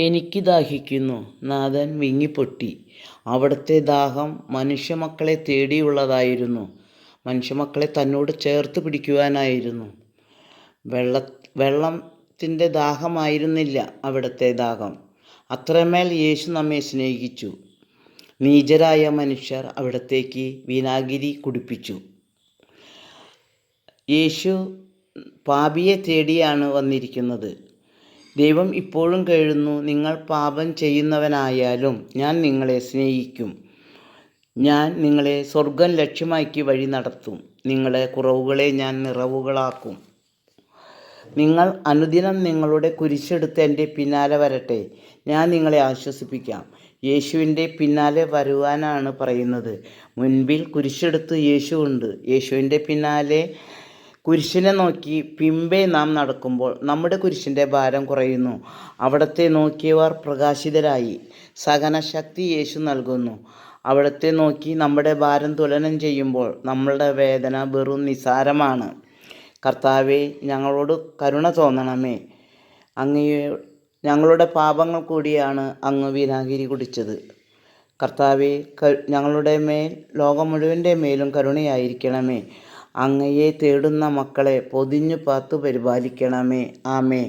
എനിക്ക് ദാഹിക്കുന്നു. നാഥൻ വിങ്ങിപ്പൊട്ടി. അവിടുത്തെ ദാഹം മനുഷ്യമക്കളെ തേടിയുള്ളതായിരുന്നു. മനുഷ്യമക്കളെ തന്നോട് ചേർത്ത് പിടിക്കുവാനായിരുന്നു. വെള്ള വെള്ളത്തിന്റെ ദാഹമായിരുന്നില്ല അവിടുത്തെ ദാഹം. അത്രമേൽ യേശു നമ്മെ സ്നേഹിച്ചു. നീചരായ മനുഷ്യർ അവിടത്തേക്ക് വിനാഗിരി കുടിപ്പിച്ചു. യേശു പാപിയെ തേടിയാണ് വന്നിരിക്കുന്നത്. ദൈവം ഇപ്പോഴും കേഴുന്നു. നിങ്ങൾ പാപം ചെയ്യുന്നവനായാലും ഞാൻ നിങ്ങളെ സ്നേഹിക്കും. ഞാൻ നിങ്ങളെ സ്വർഗം ലക്ഷ്യമാക്കി വഴി നടത്തും. നിങ്ങളെ കുറവുകളെ ഞാൻ നിറവുകളാക്കും. നിങ്ങൾ അനുദിനം നിങ്ങളുടെ കുരിശെടുത്ത് എന്റെ പിന്നാലെ വരട്ടെ. ഞാൻ നിങ്ങളെ ആശ്വസിപ്പിക്കാം. യേശുവിന്റെ പിന്നാലെ വരുവാനാണ് പറയുന്നത്. മുൻപിൽ കുരിശെടുത്ത് യേശു ഉണ്ട്. യേശുവിന്റെ പിന്നാലെ കുരിശിനെ നോക്കി പിമ്പെ നാം നടക്കുമ്പോൾ നമ്മുടെ കുരിശിന്റെ ഭാരം കുറയുന്നു. അവിടത്തെ നോക്കിയവർ പ്രകാശിതരായി. സഹനശക്തി യേശു നൽകുന്നു. അവിടത്തെ നോക്കി നമ്മുടെ ഭാരം തുലനം ചെയ്യുമ്പോൾ നമ്മളുടെ വേദന വെറും നിസാരമാണ്. കർത്താവെ ഞങ്ങളോട് കരുണ തോന്നണമേ. അങ്ങയെ ഞങ്ങളുടെ പാപങ്ങൾ കൂടിയാണ് അങ്ങ് വിനാഗിരി കുടിച്ചത്. കർത്താവെ ഞങ്ങളുടെ മേൽ ലോകം മുഴുവന്റെ മേലും കരുണയായിരിക്കണമേ. അങ്ങയെ തേടുന്ന മക്കളെ പൊതിഞ്ഞു പാത്തു പരിപാലിക്കണമേ. ആമേ